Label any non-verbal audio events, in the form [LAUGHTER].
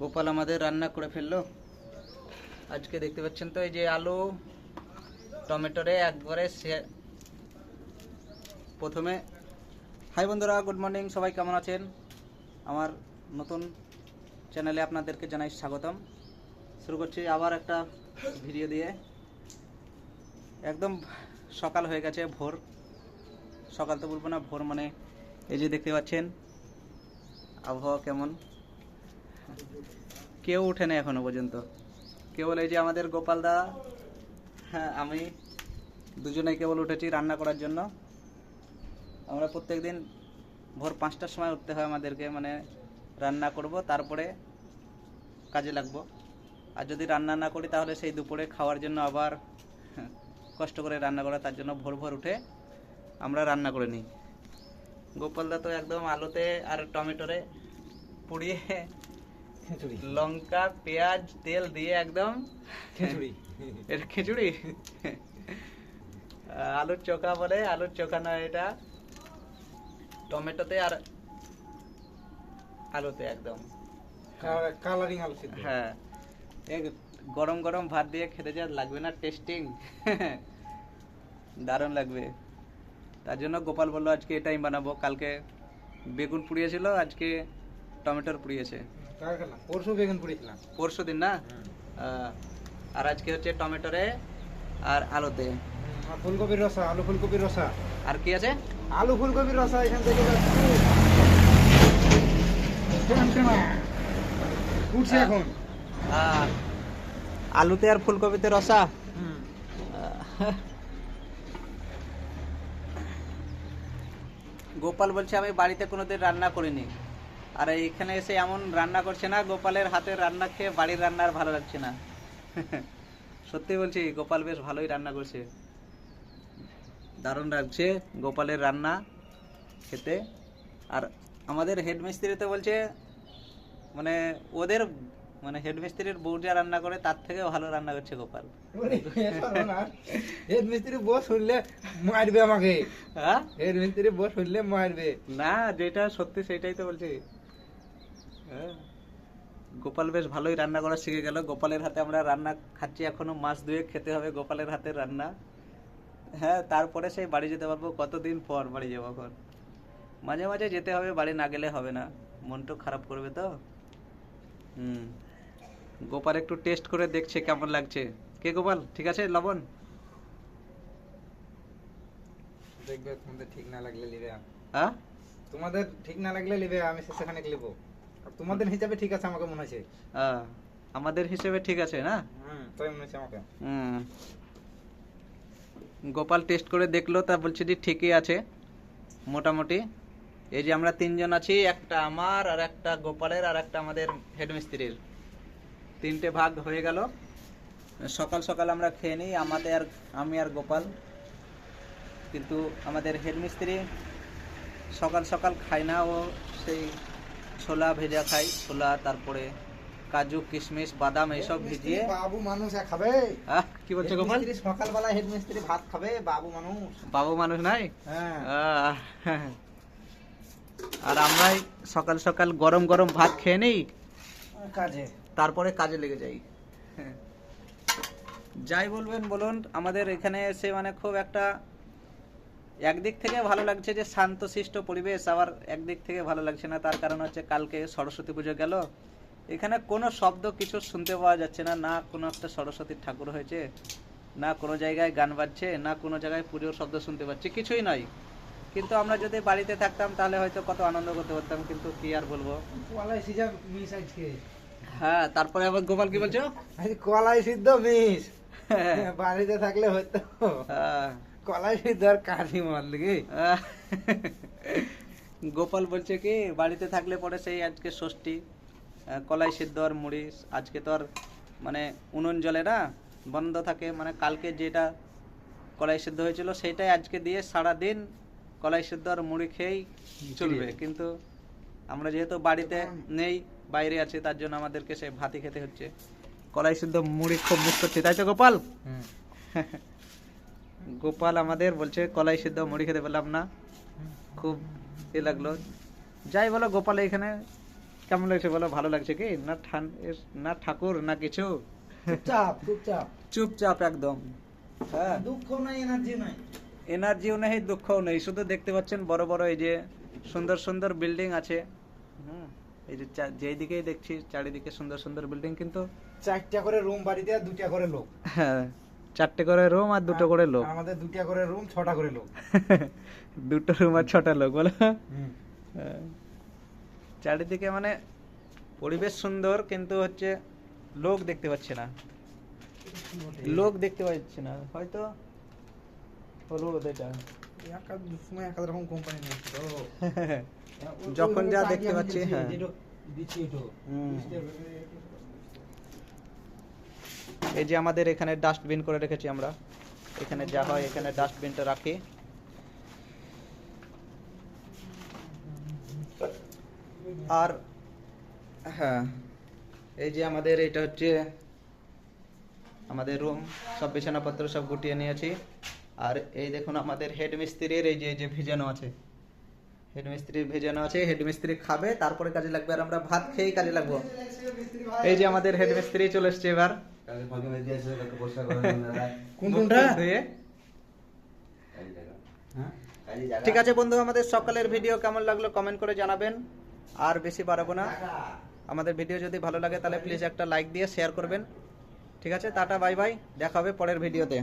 গোপাল আমাদের রান্না করে ফেলল। আজকে দেখতে পাচ্ছেন তো, এই যে আলু, টমেটোরে একবারে সে প্রথমে। হাই বন্ধুরা, গুড মর্নিং, সবাই কেমন আছেন? আমার নতুন চ্যানেলে আপনাদেরকে জানাই স্বাগতম। শুরু করছি আবার একটা ভিডিও দিয়ে। একদম সকাল হয়ে গেছে ভোর। সকাল তো বলব না, ভোর মানে এই যে দেখতে পাচ্ছেন, আবহাওয়া কেমন? কেউ উঠে না এখনও পর্যন্ত। কেবল এই যে আমাদের গোপালদা হ্যাঁ আমি দুজনেই কেবল উঠেছি রান্না করার জন্য। আমরা প্রত্যেকদিন ভোর পাঁচটার সময় উঠতে হয় আমাদেরকে মানে রান্না করব, তারপরে কাজে লাগবো। আর যদি রান্না না করি, তাহলে সেই দুপুরে খাওয়ার জন্য আবার কষ্ট করে রান্না করা, তার জন্য ভোর ভোর উঠে আমরা রান্না করে নিই। গোপালদা তো একদম আলুতে আর টমেটোরে পুড়িয়ে খিচুড়ি। লঙ্কা পেঁয়াজ তেল দিয়ে একদম খিচুড়ি। এটা খিচুড়ি। আলুর চোখা বলে আলুর চোখা নয় এটা। টমেটোতে আর আলুতে একদম। কালারিং আলু হ্যাঁ। গরম গরম ভাত দিয়ে খেতে যা লাগবে না টেস্টিং দারুণ লাগবে। তার জন্য গোপাল বলল আজকে এটাই বানাবো। কালকে বেগুন পুড়িয়েছিল আজকে টমেটোর পুড়িয়েছে। পরশু বেগুন পুড়িয়েছিলাম। পরশু দিন না? আর আজকে হচ্ছে টমেটোরে আর আলুতে আর ফুলকপির রসা আলু ফুলকপির রসা। আর কি আছে? আলু ফুলকপির রসা এখান থেকে। উঠছে এখন। আলুতে আর ফুলকপিতে রসা? গোপাল বলছে আমি বাড়িতে কোনোদিন রান্না করিনি। আর এখানে এসে এমন রান্না করছে না গোপালের হাতের রান্না খেয়ে বাড়ির রান্না আর ভালো লাগছে না। [LAUGHS] সত্যি বলছি গোপাল বেশ ভালোই রান্না করছে। দারুণ লাগছে গোপালের রান্না খেতে। আর আমাদের হেড মিস্ত্রি তো বলছে মানে ওদের মানে হেড মিস্ত্রির বউ যা রান্না করে তার থেকে ভালো রান্না করছে গোপাল। ওরে, সর্বনাশ। হেড মিস্ত্রি বস শুনলে মারবে আমাকে। হ্যাঁ? হেড মিস্ত্রি বস শুনলে মারবে। না যেটা সত্যি সেটাই তো বলছি। গোপাল বেশ ভালোই রান্না করা শিখে গেল। গোপালের হাতে আমরা রান্না খাচ্ছি এখনও মাস দুয়ে খেতে হবে গোপালের হাতে রান্না। হ্যাঁ তারপরে সেই বাড়ি যেতে পারব। কতদিন পর বাড়ি যাব এখন? মাঝে মাঝে যেতে হবে বাড়ি না গেলে হবে না। মনটা খারাপ করবে তো? হুম। গোপাল একটু টেস্ট করে দেখছে কেমন লাগছে। কে গোপাল? ঠিক আছে লবণ? দেখবে তোমাদের ঠিক না লাগলে লিবে হ্যাঁ? তোমাদের ঠিক না লাগলে লিবে আমি সেখানে লিবো। তোমাদের হিসাবে ঠিক আছে আমাকে মনে আহ, আমাদের হিসেবে ঠিক আছে না? তাই মনে হচ্ছে আমাকে। গোপাল টেস্ট করে দেখল তা বলছে যে ঠিকই আছে মোটামুটি। এই যে আমরা তিনজন আছি একটা আমার আর একটা গোপালের আর একটা আমাদের হেডমিস্ত্রির তিনটে ভাগ হয়ে গেল। সকাল সকাল আমরা খেয়ে নিই আমাদের আর আমি আর গোপাল। কিন্তু আমাদের হেডমিস্ত্রি সকাল সকাল খায় না ও সেই ছোলা ভেজা খাই ছোলা তারপরে কাজু কিশমিশ বাদাম এইসব ভিজিয়ে। বাবু মানুষ খাবে। কি বলছো গোপাল? হেডমিস্ত্রি সকালবেলা হেড মিস্ত্রি ভাত খাবে বাবু মানুষ। বাবু মানুষ নাই? হ্যাঁ। আর আমরাই সকাল সকাল গরম গরম ভাত খেয়ে নিই? কাজে। তারপরে কাজে লেগে যাই। হ্যাঁ। যাই বলবেন বলুন আমাদের এখানে এসে মানে খুব একটা একদিক থেকে ভালো লাগছে যে শান্তশিষ্ট পরিবেশ আবার একদিক থেকে ভালো লাগছে না। তার কারণ হচ্ছে কালকে সরস্বতী পুজো গেল। এখানে কোনো শব্দ কিছু শুনতে পাওয়া যাচ্ছে না। না কোনো একটা সরস্বতীর ঠাকুর হয়েছে না কোনো জায়গায় গান বাজছে না কোনো জায়গায় পুজোর শব্দ শুনতে পাচ্ছি। কিছুই নয়। কিন্তু আমরা যদি বাড়িতে থাকতাম তাহলে হয়তো কত আনন্দ করতে পারতাম। কিন্তু কি আর বলব? হ্যাঁ তারপরে আবার গোপাল কি বলছো? কলাই সিদ্ধ মিস। হ্যাঁ। বাড়িতে থাকলে হয়তো। আহ, কলাই সিদ্ধ আর কাঠি মারলে গোপাল বলছে কি বাড়িতে থাকলে পরে সেই আজকে ষষ্ঠী কলাই সিদ্ধ আর মুড়ি আজকে তো আর মানে উনুন জলে না বন্ধ থাকে। মানে কালকে যেটা কলাই সিদ্ধ হয়েছিল সেটাই আজকে দিয়ে সারা দিন কলাই সিদ্ধ আর মুড়ি খেয়েই চলবে। কিন্তু আমরা যেহেতু বাড়িতে নেই বাইরে আছি তার জন্য আমাদেরকে সেই ভাতি খেতে হচ্ছে। কলাই সিদ্ধ মুড়ি খুব মিস করছি। তাই তো গোপাল? [LAUGHS] গোপাল আমাদের বলছে কলাই সিদ্ধ মুড়ি খেতে পেলাম না। খুব এ লাগল। যাই বলো গোপাল এখানে কেমন লাগছে বলো? ভালো লাগছে কি? না ঠান না ঠাকুর না কিছু? চুপচাপ চুপচাপ। চুপচাপ একদম। হ্যাঁ। দুঃখ নাই এনার্জি নাই। এনার্জিও নেই দুঃখও নেই। শুধু দেখতে পাচ্ছেন বড় বড় এই যে সুন্দর সুন্দর বিল্ডিং আছে। হুম। এই যে চা- যেই দিকেই দেখছি চারিদিকে সুন্দর সুন্দর বিল্ডিং কিন্তু চারটা করে রুম বাড়িতে আর দুটা করে লোক। হ্যাঁ। চারটে করে রুম আর দুটো করে লোক। আমাদের দুটা করে রুম ছটা করে লোক। [LAUGHS] দুটো রুম আর ছটা লোক বলো। চারিদিকে মানে পরিবেশ সুন্দর কিন্তু হচ্ছে লোক দেখতে পাচ্ছে না। লোক দেখতে পাচ্ছে না। হয়তো হলুদ এটা। সময় এক রকম কোম্পানি নেই [LAUGHS] যখন যা দেখতে পাচ্ছি হ্যাঁ। এই যে আমাদের এখানে ডাস্টবিন করে রেখেছি আমরা। এখানে যা হয় এখানে ডাস্টবিনটা রাখি। আর হ্যাঁ এই যে আমাদের এটা হচ্ছে আমাদের রুম সব বিছানাপত্র সব গুটিয়ে নিয়েছি। আর এই দেখুন আমাদের হেড মিস্ত্রির এই যে যে ভিজানো আছে। হেড মিস্ত্রি ভেজানো আছে হেড মিস্ত্রি খাবে, তারপরে কাজে লাগবে আর আমরা ভাত খেয়েই কাজে লাগবো। এই যে আমাদের হেড মিস্ত্রি চলে এসছে এবার। কোন কোনটা? ঠিক আছে বন্ধু আমাদের সকালের ভিডিও কেমন লাগল কমেন্ট করে জানাবেন। আর বেশি বাড়াবো না। আমাদের ভিডিও যদি ভালো লাগে তাহলে প্লিজ একটা লাইক দিয়ে শেয়ার করবেন। ঠিক আছে টাটা বাই বাই দেখা হবে পরের ভিডিওতে।